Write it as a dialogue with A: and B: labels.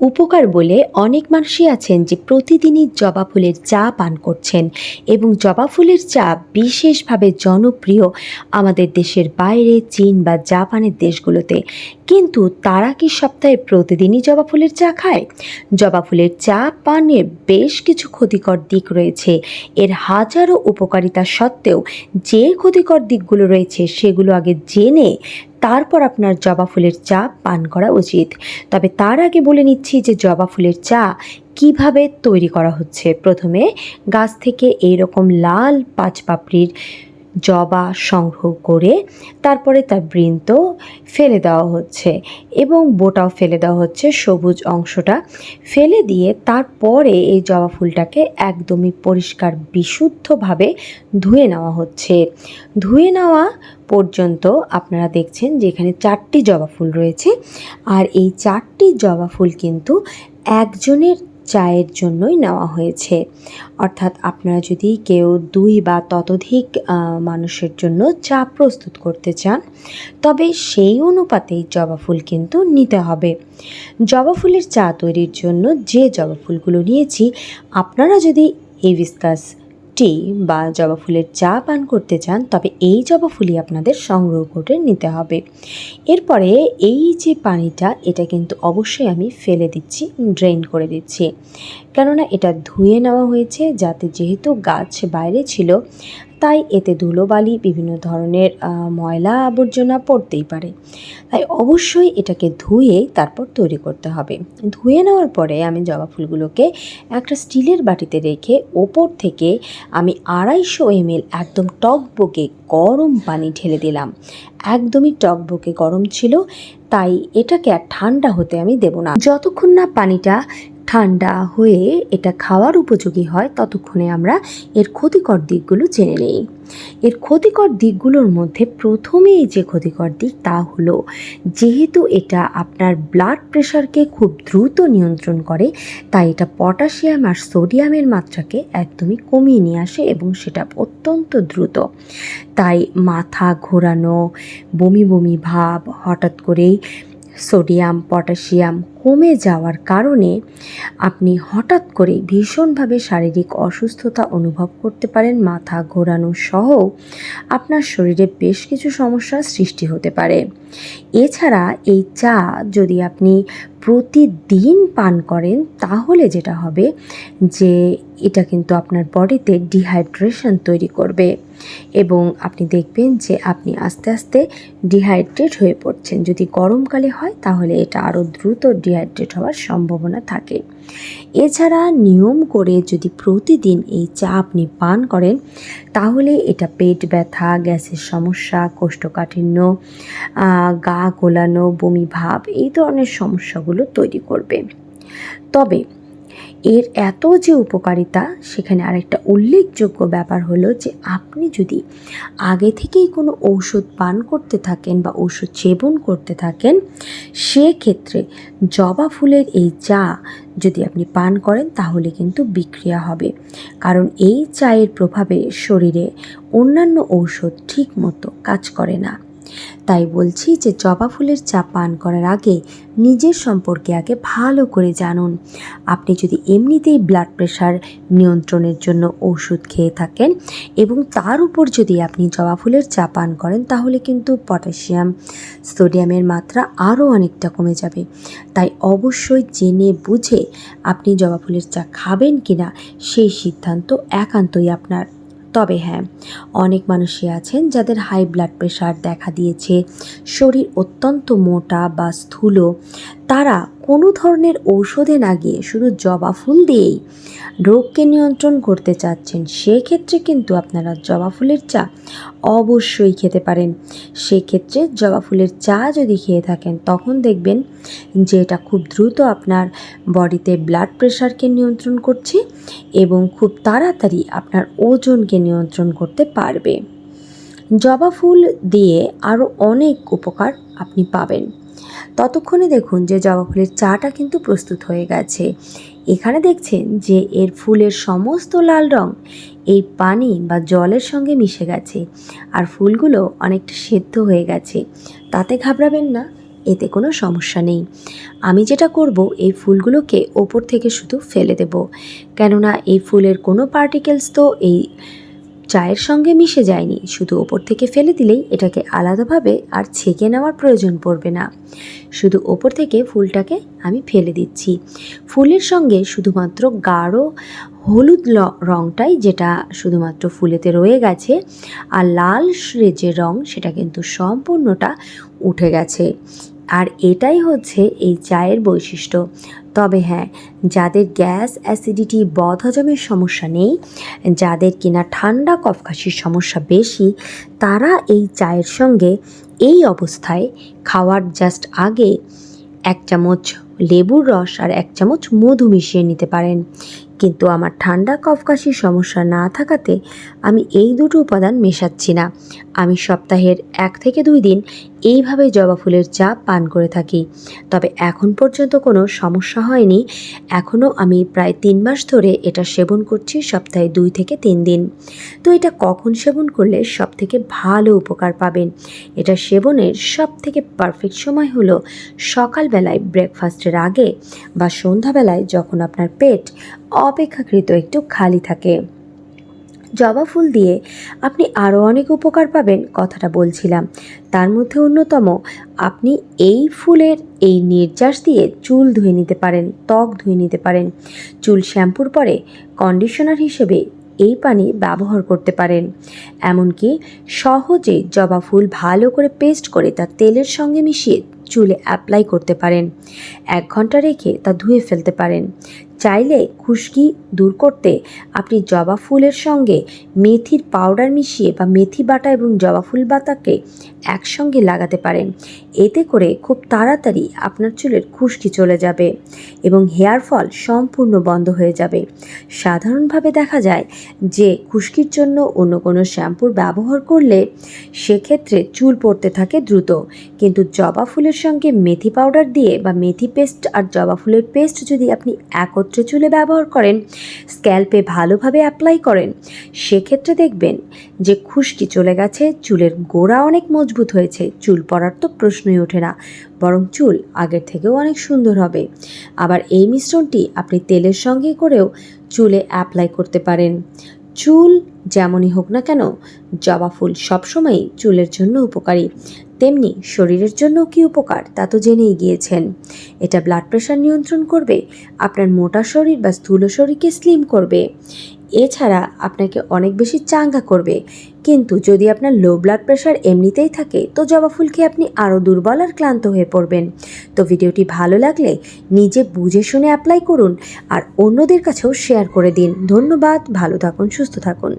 A: উপকার বলে অনেক মানুষই আছেন যে প্রতিদিনই জবা ফুলের চা পান করছেন এবং জবা ফুলের চা বিশেষভাবে জনপ্রিয় আমাদের দেশের বাইরে, চীন বা জাপানের দেশগুলোতে। কিন্তু তারা কি সপ্তাহে প্রতিদিনই জবা ফুলের চা খায়? জবা ফুলের চা পানের বেশ কিছু ক্ষতিকর দিক রয়েছে। এর হাজারো উপকারিতা সত্ত্বেও যে ক্ষতিকর দিকগুলো রয়েছে সেগুলো আগে জেনে তারপর আপনার জবা ফুলের চা পান করা উচিত। তবে তার আগে বলে নিচ্ছি যে জবা ফুলের চা কীভাবে তৈরি করা হচ্ছে। প্রথমে গাছ থেকে এইরকম লাল পাঁচ পাপড়ির জবা সংগ্রহ করে তারপরে তার বৃন্ত ফেলে দেওয়া হচ্ছে এবং বোটাও ফেলে দেওয়া হচ্ছে, সবুজ অংশটা ফেলে দিয়ে তারপরে এই জবা ফুলটাকে একদমই পরিষ্কার বিশুদ্ধভাবে ধুয়ে নেওয়া হচ্ছে। ধুয়ে নেওয়া পর্যন্ত আপনারা দেখছেন যে এখানে চারটি জবা ফুল রয়েছে আর এই চারটি জবা ফুল কিন্তু একজনের চায়ের জন্যই নেওয়া হয়েছে। অর্থাৎ আপনারা যদি কেউ দুই বা ততোধিক মানুষের জন্য চা প্রস্তুত করতে চান, তবে সেই অনুপাতেই জবা ফুল কিন্তু নিতে হবে। জবা ফুলের চা তৈরির জন্য যে জবা ফুলগুলো নিয়েছি, আপনারা যদি হিবিস্কাস টি বা জবা ফুলের চা পান করতে চান, তবে এই জবা ফুলই আপনাদের সংগ্রহ করে নিতে হবে। এরপরে এই যে পানিটা, এটা কিন্তু অবশ্যই আমি ফেলে দিচ্ছি, ড্রেন করে দিচ্ছি। কেননা এটা ধুয়ে নেওয়া হয়েছে, যাতে যেহেতু গাছ বাইরে ছিল তাই এতে ধুলোবালি, বিভিন্ন ধরনের ময়লা আবর্জনা পড়তেই পারে। তাই অবশ্যই এটাকে ধুয়ে তারপর তৈরি করতে হবে। ধুয়ে নেওয়ার পরে আমি জবা ফুলগুলোকে একটা স্টিলের বাটিতে রেখে ওপর থেকে আমি আড়াইশো এমএল একদম টক টকবকে গরম পানি ঢেলে দিলাম। একদমই টক টকবকে গরম ছিল, তাই এটাকে আর ঠান্ডা হতে আমি দেব না। যতক্ষণ না পানিটা ঠান্ডা হয়ে এটা খাওয়ার উপযোগী হয় ততক্ষণে আমরা এর ক্ষতিকর দিকগুলো জেনে নেই। এর ক্ষতিকর দিকগুলোর মধ্যে প্রথমেই যে ক্ষতিকর দিক তা হলো, যেহেতু এটা আপনার ব্লাড প্রেশারকে খুব দ্রুত নিয়ন্ত্রণ করে, তাই এটা পটাশিয়াম আর সোডিয়ামের মাত্রাকে একদমই কমিয়ে নিয়ে আসে এবং সেটা অত্যন্ত দ্রুত। তাই মাথা ঘোরানো, বমি বমি ভাব, হঠাৎ করেই সোডিয়াম পটাশিয়াম কমে যাওয়ার কারণে আপনি হঠাৎ করে ভীষণভাবে শারীরিক অসুস্থতা অনুভব করতে পারেন, মাথা ঘোরানো সহ আপনার শরীরে বেশ কিছু সমস্যার সৃষ্টি হতে পারে। এছাড়া এই চা যদি আপনি প্রতিদিন পান করেন, তাহলে যেটা হবে যে এটা কিন্তু আপনার বডিতে ডিহাইড্রেশন তৈরি করবে এবং আপনি দেখবেন যে আপনি আস্তে আস্তে ডিহাইড্রেট হয়ে পড়ছেন। যদি গরমকালে হয়, তাহলে এটা আরও দ্রুত ডিহাইড্রেট হওয়ার সম্ভাবনা থাকে। এছাড়া নিয়ম করে যদি প্রতিদিন এই চা আপনি পান করেন, তাহলে এটা পেট ব্যথা, গ্যাসের সমস্যা, কোষ্ঠকাঠিন্য গা গোলানো, বমি ভাব এই ধরনের সমস্যাগুলো তৈরি করবে। তবে এর এত যে উপকারিতা, সেখানে আরেকটা উল্লেখযোগ্য ব্যাপার হলো যে আপনি যদি আগে থেকেই কোনো ঔষধ পান করতে থাকেন বা ঔষধ সেবন করতে থাকেন, সেক্ষেত্রে জবা ফুলের এই চা যদি আপনি পান করেন, তাহলে কিন্তু বিক্রিয়া হবে। কারণ এই চায়ের প্রভাবে শরীরে অন্যান্য ঔষধ ঠিক মতো কাজ করে না। তাই বলছি যে জবা ফুলের চা পান করার আগে নিজের সম্পর্কে আগে ভালো করে জানুন। আপনি যদি এমনিতেই ব্লাড প্রেশার নিয়ন্ত্রণের জন্য ওষুধ খেয়ে থাকেন এবং তার উপর যদি আপনি জবা ফুলের চা পান করেন, তাহলে কিন্তু পটাশিয়াম, সোডিয়ামের মাত্রা আরও অনেকটা কমে যাবে। তাই অবশ্যই জেনে বুঝে আপনি জবা ফুলের চা খাবেন কিনা সেই সিদ্ধান্ত একান্তই আপনার। তবে হ্যাঁ অনেক মানুষই আছেন যাদের হাই ব্লাড প্রেশার দেখা দিয়েছে, শরীর অত্যন্ত মোটা বা স্থূল, তারা কোনো ধরনের ঔষধে না গিয়ে শুধু জবা ফুল দিয়েই রোগকে নিয়ন্ত্রণ করতে চাচ্ছেন, সেক্ষেত্রে কিন্তু আপনারা জবা ফুলের চা অবশ্যই খেতে পারেন। সেক্ষেত্রে জবা ফুলের চা যদি খেয়ে থাকেন, তখন দেখবেন যে এটা খুব দ্রুত আপনার বডিতে ব্লাড প্রেশারকে নিয়ন্ত্রণ করছে এবং খুব তাড়াতাড়ি আপনার ওজনকে নিয়ন্ত্রণ করতে পারবে। জবা ফুল দিয়ে আরও অনেক উপকার আপনি পাবেন। ততক্ষণে দেখুন যে জবা ফুলের চাটা কিন্তু প্রস্তুত হয়ে গেছে। এখানে দেখছেন যে এর ফুলের সমস্ত লাল রং এই পানি বা জলের সঙ্গে মিশে গেছে আর ফুলগুলো অনেকটা সেদ্ধ হয়ে গেছে। তাতে ঘাবড়াবেন না, এতে কোনো সমস্যা নেই। আমি যেটা করব, এই ফুলগুলোকে ওপর থেকে শুধু ফেলে দেব। কেননা এই ফুলের কোনো পার্টিকেলস তো এই চায়ের সঙ্গে মিশে যায়নি। শুধু ওপর থেকে ফেলে দিলেই এটাকে আলাদাভাবে আর ছেঁকে নেওয়ার প্রয়োজন পড়বে না। শুধু ওপর থেকে ফুলটাকে আমি ফেলে দিচ্ছি। ফুলের সঙ্গে শুধুমাত্র গাঢ় হলুদ রঙটাই যেটা শুধুমাত্র ফুলেতে রয়ে গেছে আর লাল যে রং সেটা কিন্তু সম্পূর্ণটা উঠে গেছে। আর এটাই হচ্ছে এই চায়ের বৈশিষ্ট্য। তবে হ্যাঁ যাদের গ্যাস অ্যাসিডিটি বদহজমের সমস্যা নেই, যাদের কিনা ঠান্ডা কফকাশির সমস্যা বেশি, তারা এই চায়ের সঙ্গে এই অবস্থায় খাওয়ার জাস্ট আগে এক চামচ লেবুর রস আর এক চামচ মধু মিশিয়ে নিতে পারেন। কিন্তু আমার ঠান্ডা কফকাশির সমস্যা না থাকাতে আমি এই দুটো উপাদান মেশাচ্ছি না। আমি সপ্তাহের এক থেকে দুই দিন এইভাবে জবা ফুলের চা পান করে থাকি। তবে এখন পর্যন্ত কোনো সমস্যা হয়নি। এখনও আমি প্রায় তিন মাস ধরে এটা সেবন করছি সপ্তাহে দুই থেকে তিন দিন। তো এটা কখন সেবন করলে সব থেকে ভালো উপকার পাবেন? এটা সেবনের সব থেকে পারফেক্ট সময় হলো সকালবেলায় ব্রেকফাস্টের আগে বা সন্ধ্যাবেলায় যখন আপনার পেট অপেক্ষাকৃত একটু খালি থাকে। জবা ফুল দিয়ে আপনি আরও অনেক উপকার পাবেন, কথাটা বলছিলাম। তার মধ্যে অন্যতম, আপনি এই ফুলের এই নির্যাস দিয়ে চুল ধুয়ে নিতে পারেন, ত্বক ধুয়ে নিতে পারেন। চুল শ্যাম্পুর পরে কন্ডিশনার হিসেবে এই পানি ব্যবহার করতে পারেন। এমনকি সহজে জবা ফুল ভালো করে পেস্ট করে তা তেলের সঙ্গে মিশিয়ে চুলে অ্যাপ্লাই করতে পারেন। এক ঘণ্টা রেখে তা ধুয়ে ফেলতে পারেন। চাইলে খুশকি দূর করতে আপনি জবা ফুলের সঙ্গে মেথির পাউডার মিশিয়ে বা মেথি বাটা এবং জবা ফুল বাটাকে একসঙ্গে লাগাতে পারেন। এতে করে খুব তাড়াতাড়ি আপনার চুলের খুশকি চলে যাবে এবং হেয়ার ফল সম্পূর্ণ বন্ধ হয়ে যাবে। সাধারণভাবে দেখা যায় যে খুশকির জন্য অন্য কোনো শ্যাম্পুর ব্যবহার করলে সেক্ষেত্রে চুল পড়তে থাকে দ্রুত। কিন্তু জবা ফুলের সঙ্গে মেথি পাউডার দিয়ে বা মেথি পেস্ট আর জবা ফুলের পেস্ট যদি আপনি একত্রে চুলে ব্যবহার করেন, স্ক্যাল্পে ভালোভাবে অ্যাপ্লাই করেন, সেক্ষেত্রে দেখবেন যে খুশকি চলে গেছে, চুলের গোড়া অনেক মজবুত হয়েছে, চুল পড়ার তো প্রশ্নই ওঠে না, বরং চুল আগের থেকেও অনেক সুন্দর হবে। আবার এই মিশ্রণটি আপনি তেলের সঙ্গে করেও চুলে অ্যাপ্লাই করতে পারেন। চুল যেমনই হোক না কেন, জবা ফুল সবসময়ই চুলের জন্য উপকারী। তেমনি শরীরের জন্য কি উপকার, তা তো জেনেই গিয়েছেন। এটা ব্লাড প্রেশার নিয়ন্ত্রণ করবে, আপনার মোটা শরীর বা স্থূল শরীরকে স্লিম করবে। এছাড়া আপনাকে অনেক বেশি চাঙ্গা করবে। কিন্তু যদি আপনার লো ব্লাড প্রেশার এমনিতেই থাকে, তো জবা ফুল খেয়ে আপনি আরও দুর্বল আর ক্লান্ত হয়ে পড়বেন। তো ভিডিওটি ভালো লাগলে নিজে বুঝে শুনে অ্যাপ্লাই করুন আর অন্যদের কাছেও শেয়ার করে দিন। ধন্যবাদ, ভালো থাকুন, সুস্থ থাকুন।